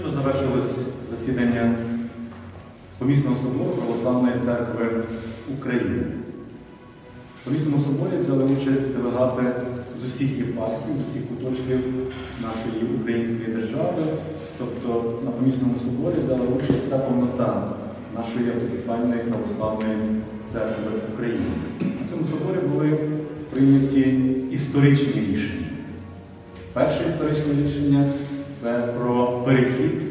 Щойно завершилось засідання Помісного собору Православної церкви України. В Помісному соборі взяли участь делегати з усіх єпархій, з усіх куточків нашої української держави. Тобто на Помісному соборі взяла участь вся повнота нашої автокефальної православної церкви України. На цьому соборі були прийняті історичні рішення. Перше історичне рішення це про перехід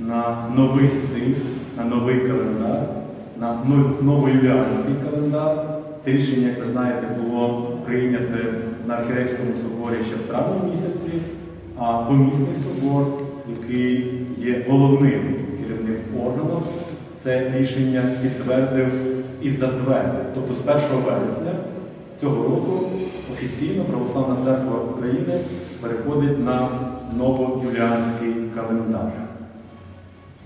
на новий стиль, на новий календар, на ну- новоюліанський календар. Це рішення, як ви знаєте, було прийняте на Архірейському соборі ще в травні місяці, а помісний собор, який є головним керівним органом, це рішення підтвердив і затвердив. Тобто з 1 вересня цього року офіційно Православна церква України переходить на новоюліанський календар.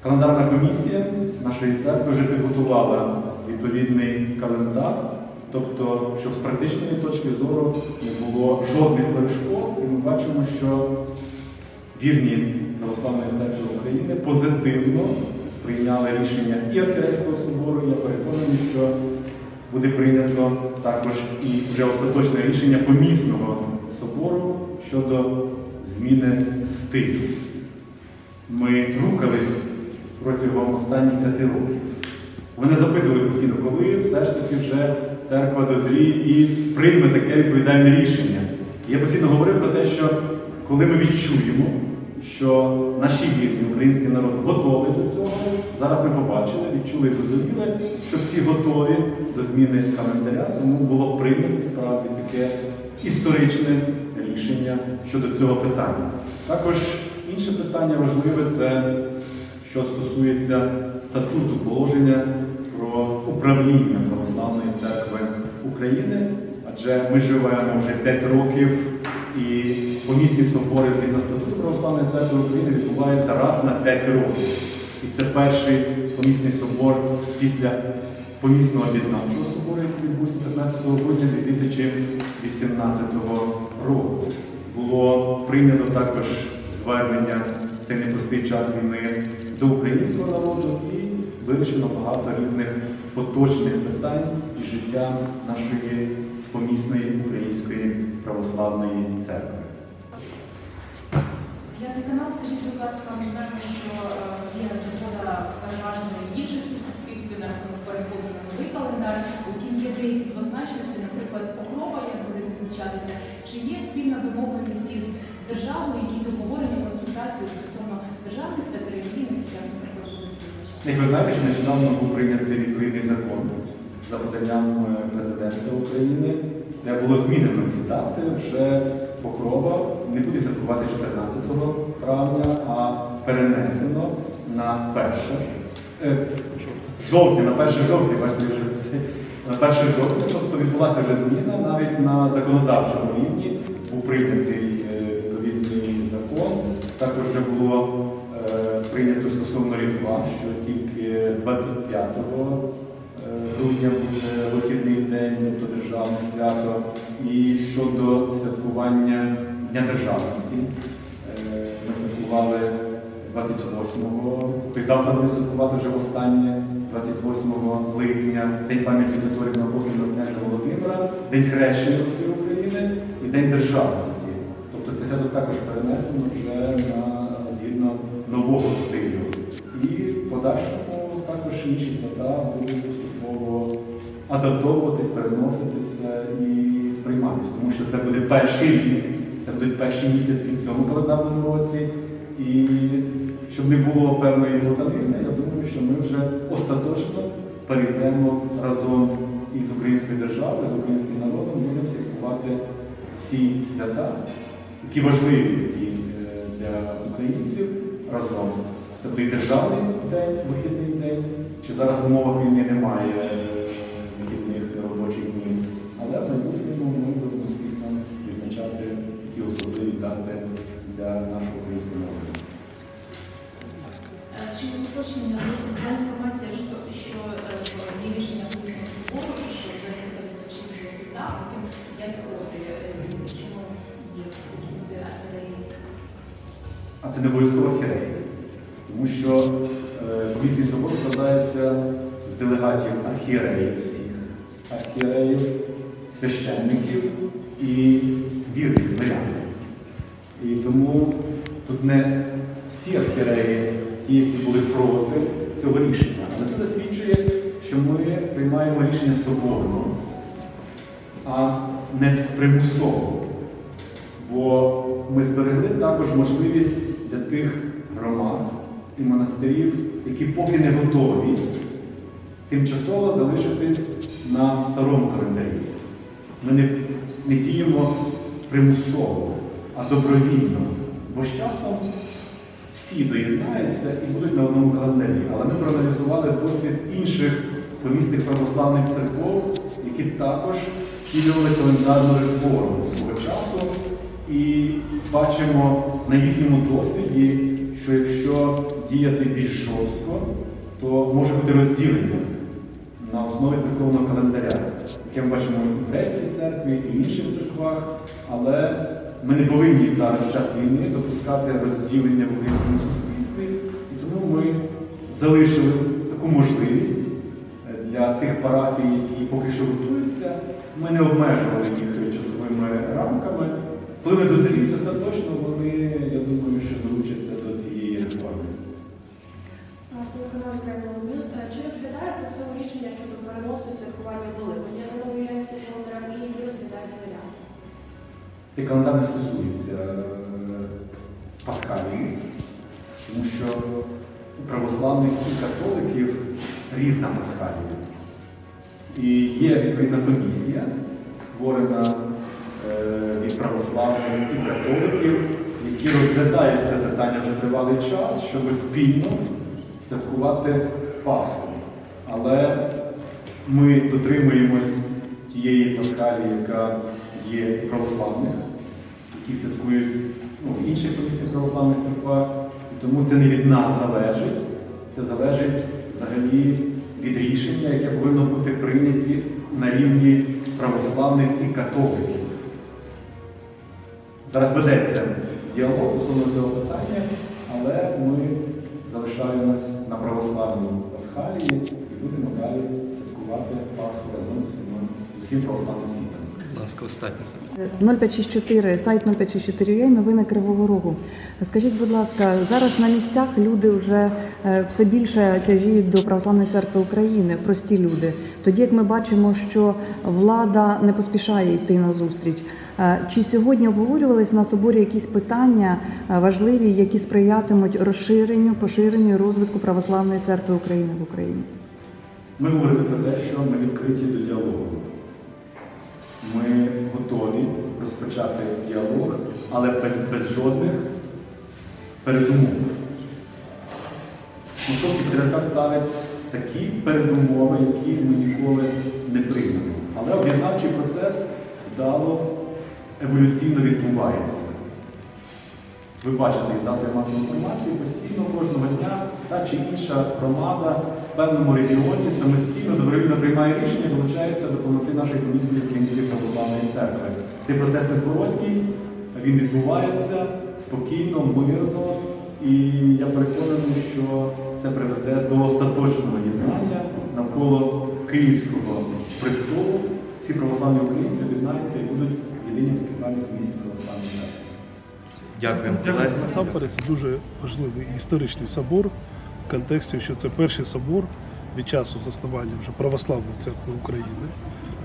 Календарна комісія нашої церкви вже підготувала відповідний календар, тобто, щоб з практичної точки зору не було жодних перешкод, і ми бачимо, що вірні Православної церкви України позитивно сприйняли рішення і Архірейського собору. Я переконаний, що буде прийнято також і вже остаточне рішення помісного собору щодо зміни стилю. Ми рухались протягом останніх п'яти років. Вони запитували постійно, коли все ж таки вже церква дозріє і прийме таке відповідальне рішення. І я постійно говорив про те, що коли ми відчуємо, що наші вірні, український народ готовий до цього, зараз ми побачили, відчули і зрозуміли, що всі готові до зміни календаря, тому було прийнято справді таке історичне рішення щодо цього питання. Також інше питання важливе це що стосується статуту положення про управління Православної церкви України, адже ми живемо вже 5 років і помісні собори згідно статуту Православної церкви України відбуваються раз на 5 років. І це перший помісний собор після помісного об'єднавчого собору, який відбувся 15 грудня 2018 року. Було прийнято також звернення в цей непростий час війни до українського народу і вирішено багато різних поточних питань і життя нашої помісної української православної церкви. П'ятий канал, скажіть, будь ласка, ми знаємо, що е, є згода переважної більшості в суспільстві на переходу на новий календар. Утім, є деякі двозначності, наприклад, Покрова, як буде відзначатися. Чи є спільна домовленість із державою, якісь обговорення, консультації стосовно державних свят релігійних, наприклад, буде? Як ви знаєте, що нещодавно був прийнятий відповідний закон за поданням е, президента України, де було змінено ці дати. Вже Покрова не буде святкувати 14 травня, а перенесено на 1 е, жовтня, на 1 жовтня, бачите, вже на 1 жовтня, відбулася вже зміна навіть на законодавчому рівні був прийнятий е, відповідний закон. Також вже було е, прийнято стосовно Різдва, що тільки 25 е, грудня буде вихідний день, тобто державне свято. І щодо святкування Дня державності, ми святкували 28-го, тобто завтра будемо святкувати вже останнє 28 липня, День пам'яті затворення апостола князя Володимира, День хрещення всієї України і День державності. Тобто це свято також перенесено вже на згідно нового стилю. І в подальшому також інші свята будуть поступово адаптовуватись, переноситися і сприйматися, тому що це буде перший рік, це будуть перші місяці в цьому календарному році. І щоб не було певної плутанини, я думаю, що ми вже остаточно перейдемо разом із українською державою, з українським народом, будемо святкувати всі свята, які важливі е, для українців разом. Це буде і державний день, вихідний день, чи зараз в умовах війни немає е, вихідних робочих днів. Але в майбутньому ми будемо спільно відзначати такі особливі дати для нашого українського народу. Е, Чи уточнення просто була інформація, що, що е, є рішення помісного собору, що вже 156 голосів за, а потім 5 проти. Е, Чому є такі люди архіреї? А це не обов'язково архіреї. Тому що помісний собор складається з делегатів архієреїв всіх, архієреїв, священників і вірних мирян. Тому тут не всі архієреї, ті, які були проти цього рішення, але це засвідчує, що ми приймаємо рішення соборно, а не примусово. Бо ми зберегли також можливість для тих громад і монастирів, які поки не готові, тимчасово залишитись на старому календарі. Ми не, не діємо примусово, а добровільно. Бо з часом всі доєднаються і будуть на одному календарі. Але ми проаналізували досвід інших помісних православних церков, які також втілювали календарну реформу свого часу. І бачимо на їхньому досвіді, що якщо діяти більш жорстко, то може бути розділення на основі церковного календаря, яке ми бачимо в Грецькій церкві, і в інших церквах, але ми не повинні зараз в час війни допускати розділення в українському суспільстві, і тому ми залишили таку можливість е, для тих парафій, які поки що готуються. Ми не обмежували їх часовими рамками. Коли ми дозріють остаточно, вони, я думаю, що залучаться до цієї реформи. Чи розглядає по цьому рішення щодо переносу святкування Великодня на новоірянський календар і які розглядаються варіанти? Цей календар не стосується е, Пасхалії, тому що у православних і католиків різна Пасхалія. І є відповідна комісія, створена е, від православних і католиків, які розглядають це питання вже тривалий час, щоб спільно святкувати Пасху. Але ми дотримуємось тієї пасхалії, яка є православних, які святкують ну, в інших помісних православних церквах. І тому це не від нас залежить, це залежить взагалі від рішення, яке повинно бути прийняті на рівні православних і католиків. Зараз ведеться діалог стосовно цього питання, але ми залишаємось на православній пасхалії і будемо далі святкувати Пасху разом з усім православним світом. Будь ласка, останнє запитання. 0564, сайт 0564 новини Кривого Рогу. Скажіть, будь ласка, зараз на місцях люди вже е, все більше тяжіють до Православної церкви України, прості люди. Тоді як ми бачимо, що влада не поспішає йти на зустріч. Е, Чи сьогодні обговорювались на соборі якісь питання е, важливі, які сприятимуть розширенню, поширенню розвитку Православної церкви України в Україні? Ми говорили про те, що ми відкриті до діалогу. Ми готові розпочати діалог, але без, жодних передумов. Московський патріархат ставить такі передумови, які ми ніколи не приймемо. Але об'єднавчий процес вдало еволюційно відбувається. Ви бачите із засобів масової інформації постійно кожного дня та чи інша громада в певному регіоні самостійно добровільно приймає рішення долучається до повноти нашої помісної Української православної церкви. Цей процес незворотній, він відбувається спокійно, мирно, і я переконаний, що це приведе до остаточного єднання навколо Київського престолу. Всі православні українці об'єднаються і будуть єдині помісній православній церкві. Дякуємо, Дякую. Насамперед, це дуже важливий історичний собор контексті, що це перший собор від часу заснування вже православної церкви України.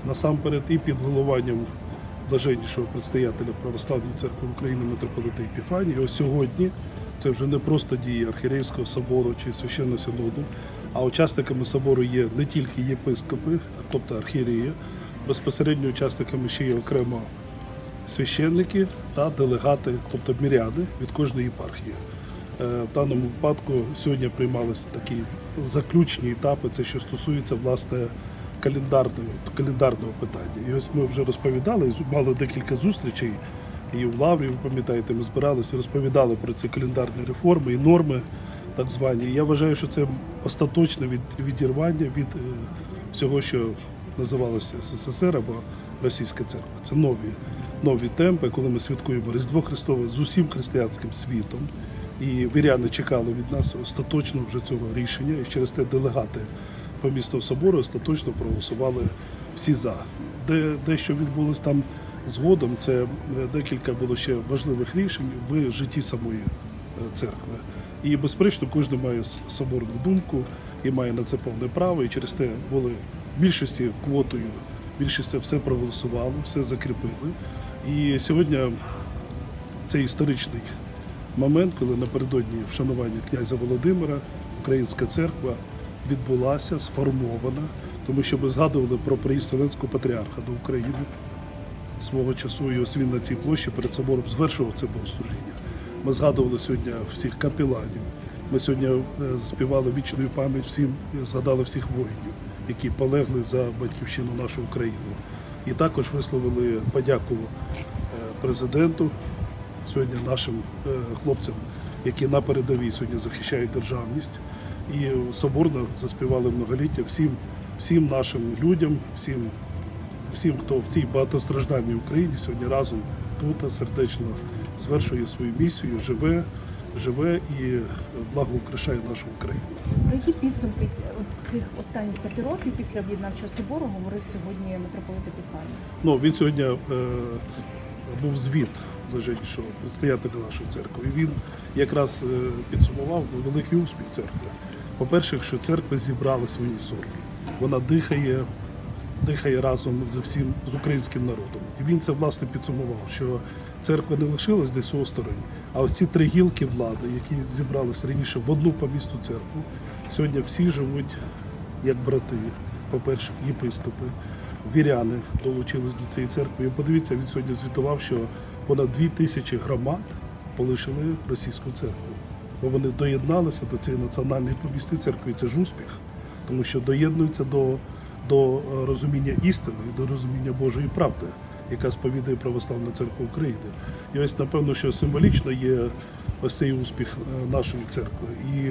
Насамперед, і під головуванням блаженнішого предстоятеля Православної церкви України митрополита Епіфанії. Ось сьогодні це вже не просто дії архірейського собору чи священного синоду, а учасниками собору є не тільки єпископи, тобто архієреї, безпосередньо учасниками ще є окремо священники та делегати, тобто міряни від кожної єпархії. Е, В даному випадку сьогодні приймалися такі заключні етапи, це що стосується власне календарного, календарного питання. І ось ми вже розповідали, мали декілька зустрічей і в Лаврі, ви пам'ятаєте, ми збиралися розповідали про ці календарні реформи і норми, так звані. Я вважаю, що це остаточне від, відірвання від е, всього, що називалося СССР або Російська церква. Це нові, нові темпи, коли ми святкуємо Різдво Христове з усім християнським світом. І віряни чекали від нас остаточно вже цього рішення. І через те делегати помісного собору остаточно проголосували всі за. Де дещо відбулось там згодом, це е, декілька було ще важливих рішень в житті самої е, церкви. І безперечно, кожен має соборну думку і має на це повне право. І через те були більшості квотою, більшість це все проголосувало, все закріпили. І сьогодні це історичний момент, коли напередодні вшанування князя Володимира Українська церква відбулася, сформована, тому що ми згадували про приїзд Вселенського патріарха до України свого часу, і ось він на цій площі перед собором звершував це богослужіння. Ми згадували сьогодні всіх капеланів. Ми сьогодні е, співали вічну пам'ять всім, е, згадали всіх воїнів, які полегли за батьківщину нашу Україну. І також висловили подяку е, президенту, сьогодні нашим е, хлопцям, які на передовій сьогодні захищають державність. І соборно заспівали многоліття всім, всім нашим людям, всім, всім, хто в цій багатостраждальній Україні сьогодні разом тут сердечно звершує свою місію, живе, живе і благоукрашає нашу Україну. Про які підсумки от цих останніх п'яти років після об'єднавчого собору говорив сьогодні митрополит Епіфаній? Ну, він сьогодні е, був звіт блаженнішого предстоятеля нашої церкви. І він якраз е, підсумував великий успіх церкви. По-перше, що церква зібралась в унісон. Вона дихає, дихає разом з всім з українським народом. І він це власне підсумував, що церква не лишилась десь осторонь, а ось ці три гілки влади, які зібралися раніше в одну помісну церкву, сьогодні всі живуть як брати. По-перше, єпископи, віряни долучились до цієї церкви. І подивіться, він сьогодні звітував, що понад дві тисячі громад полишили російську церкву. Бо вони доєдналися до цієї національної помісної церкви. Це ж успіх, тому що доєднуються до, до е, розуміння істини, до розуміння Божої правди, яка сповідує Православна церква України. І ось, напевно, що символічно є ось цей успіх е, нашої церкви. І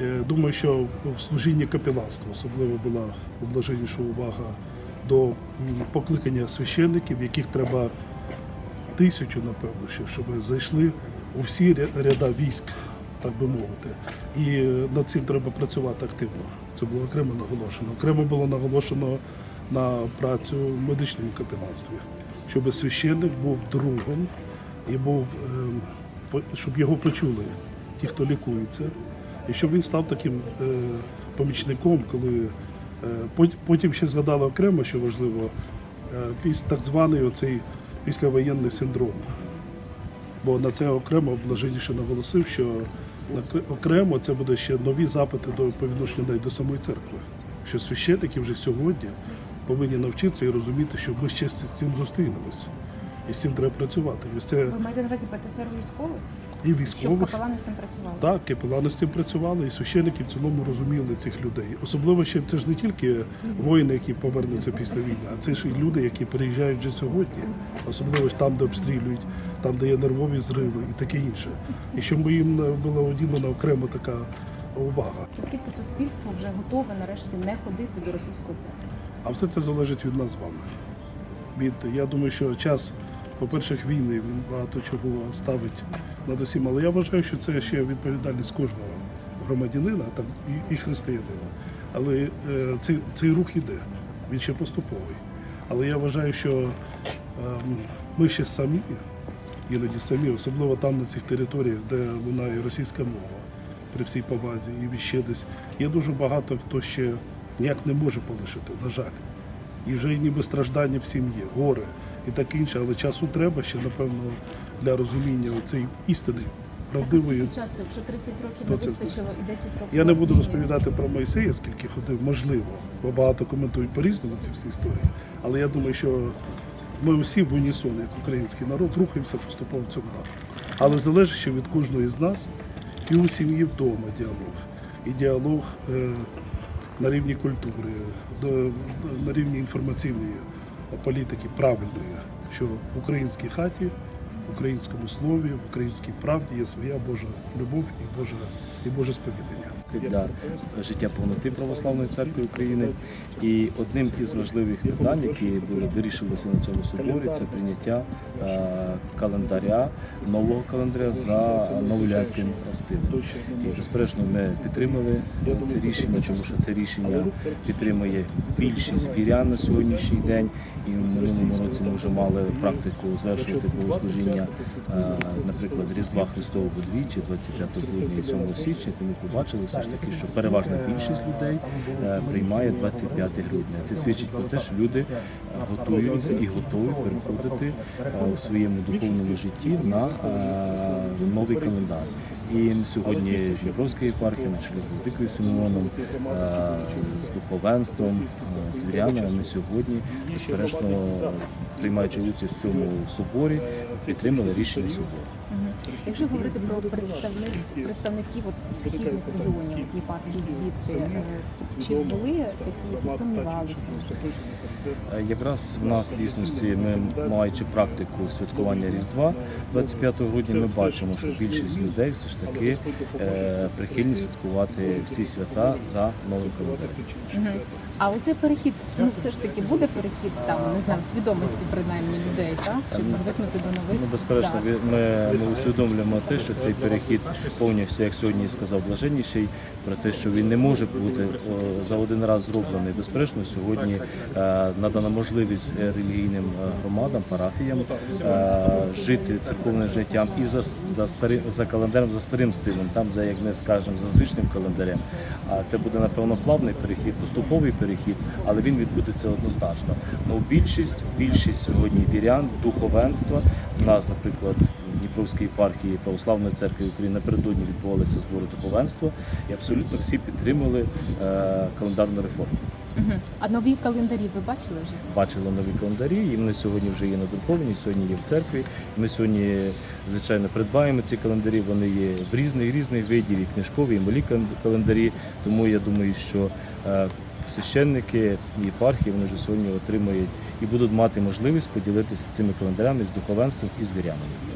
Е, Думаю, що в служінні капеланства особливо була блаженніша увага до покликання священників, яких треба тисячу, напевно, ще, щоб зайшли у всі ряда військ, так би мовити. І е, над цим треба працювати активно. Це було окремо наголошено. Окремо було наголошено на працю в медичному капеланстві, щоб священник був другом і був, е, щоб його почули ті, хто лікується, і щоб він став таким е, помічником, коли е, потім ще згадали окремо, що важливо, е, піс- так званий оцей післявоєнний синдром. Бо на це окремо блаженніше наголосив, що окремо це буде ще нові запити до по відношенню навіть до самої церкви. Що священники вже сьогодні повинні навчитися і розуміти, що ми ще з цим зустрінемось. І з цим треба працювати. І це Ви маєте на увазі ПТСР військових? І Щоб військових. капелани з цим працювали? Так, капелани з цим працювали, і священники в цілому розуміли цих людей. Особливо ще це ж не тільки воїни, які повернуться після війни, а це ж і люди, які приїжджають вже сьогодні, особливо ж там, де обстрілюють, там, де є нервові зриви і таке інше. І щоб їм була уділена окремо така увага. Наскільки суспільство вже готове нарешті не ходити до російської церкви? А все це залежить від нас з вами. Від, я думаю, що час, по-перше, війни він багато чого ставить над усім. Але я вважаю, що це ще відповідальність кожного громадянина так, і, християнина. Але е, цей, цей рух іде, він ще поступовий. Але я вважаю, що ем, ми ще самі, іноді самі, особливо там на цих територіях, де лунає російська мова, при всій повазі і ще десь. Є дуже багато хто ще ніяк не може полишити, на жаль. І вже ніби страждання в сім'ї, горе і таке інше, але часу треба ще, напевно, для розуміння цієї істини, правдивої. Часу, якщо 30 років не вистачило і 10 років. Я не буду розповідати про Мойсея, скільки ходив, можливо, бо багато коментують по-різному ці всі історії. Але я думаю, що ми усі в унісон, як український народ, рухаємося поступово в цьому напрямку. Але залежить ще від кожного з нас і у сім'ї вдома діалог. І діалог е, на рівні культури, на рівні інформаційної політики правильної, що в українській хаті, в українському слові, в українській правді є своя Божа любов і Божа, і Боже сповідання. Для життя повноти Православної церкви України. І одним із важливих питань, які були вирішилися на цьому соборі, це прийняття е, календаря, нового календаря за новоюліанським стилем. І безперечно, ми підтримали це рішення, тому що це рішення підтримує більшість вірян на сьогоднішній день. І в минулому році ми вже мали практику звершувати богослужіння, е, наприклад, Різдва Христового двічі, 25 грудня і 7 січня. Тому побачили все ж таки, що переважна більшість людей е, приймає 25 грудня. Це свідчить про те, що люди е, готуються і готові переходити е, у своєму духовному житті на новий календар. І сьогодні Дніпровська єпархія на чолі з Владикою Симеоном, з духовенством, з вірянами сьогодні, безперечно, приймаючи участь в цьому соборі, підтримали рішення собору. Якщо говорити про представник, представників от східних регіонів єпархії звідти, е, чи були такі, які сумнівалися? Е, Якраз в нас в дійсності ми маючи практику святкування Різдва 25 грудня, ми бачимо, що більшість людей все ж таки е, прихильні святкувати всі свята за новим календарем. А оцей перехід, ну все ж таки буде перехід там, не знаю, свідомості принаймні людей, так? Щоб Ну, звикнути до нових Ну, безперечно, ви- ми, ми усвідомлюємо те, що цей перехід повністю, як сьогодні сказав Блаженніший, про те, що він не може бути о, за один раз зроблений. Безперечно, сьогодні е, надана можливість е, релігійним е, громадам, парафіям е, жити церковним життям і за, за старим за календарем, за старим стилем, там за як ми скажемо, за звичним календарем. А це буде напевно плавний перехід, поступовий перехід, але він відбудеться однозначно. Ну, більшість, більшість сьогодні вірян, духовенства. У нас, наприклад, в Дніпровській єпархії Православної церкви України напередодні відбувалися збори духовенства, і абсолютно всі підтримали е, календарну реформу. А нові календарі ви бачили вже? Бачили нові календарі, і вони сьогодні вже є надруковані, сьогодні є в церкві. Ми сьогодні, звичайно, придбаємо ці календарі. Вони є в різних різних видів, і книжкові, і малі календарі. Тому я думаю, що е, священники єпархії вони вже сьогодні отримають і будуть мати можливість поділитися цими календарями з духовенством і з вірянами.